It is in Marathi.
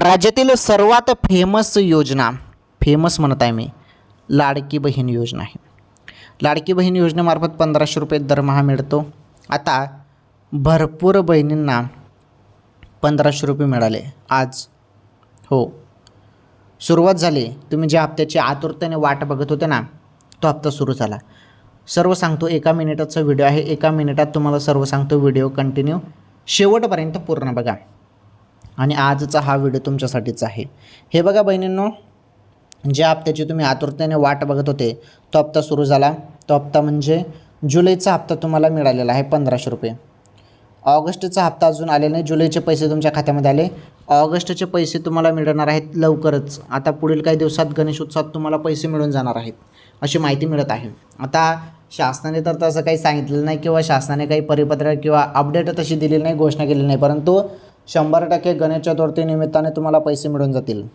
राज्यातील सर्वात फेमस योजना फेमस म्हणत आहे मी लाडकी बहीण योजना आहे. लाडकी बहीण योजनेमार्फत पंधराशे रुपये दरमहा मिळतो. आता भरपूर बहिणींना पंधराशे रुपये मिळाले. आज हो. सुरुवात झाली. तुम्ही ज्या हप्त्याची आतुरतेने वाट बघत होते ना तो हप्ता सुरू झाला. सर्व सांगतो एका मिनिटाचा व्हिडिओ आहे. एका मिनिटात तुम्हाला सर्व सांगतो व्हिडिओ कंटिन्यू. शेवटपर्यंत पूर्ण बघा. आणि आजचा हा व्हिडिओ तुमच्यासाठीच आहे. हे बघा बहिणींनो ज्या हप्त्याची तुम्ही आतुरतेने वाट बघत होते तो हप्ता सुरू झाला. तो हप्ता म्हणजे जुलैचा हप्ता तुम्हाला मिळालेला आहे पंधराशे रुपये. ऑगस्टचा हप्ता अजून आले नाही जुलैचे पैसे तुमच्या खात्यामध्ये आले. ऑगस्टचे पैसे तुम्हाला मिळणार आहेत लवकरच. आता पुढील काही दिवसात गणेश उत्सवात तुम्हाला पैसे मिळून जाणार आहेत अशी माहिती मिळत आहे. आता शासनाने तर तसं काही सांगितलेलं नाही किंवा शासनाने काही परिपत्रक किंवा अपडेट तशी दिलेली नाही घोषणा केलेली नाही परंतु शंभर टक्के गणेश चतुर्थी निमित्ताने तुम्हाला पैसे मिळून जातील.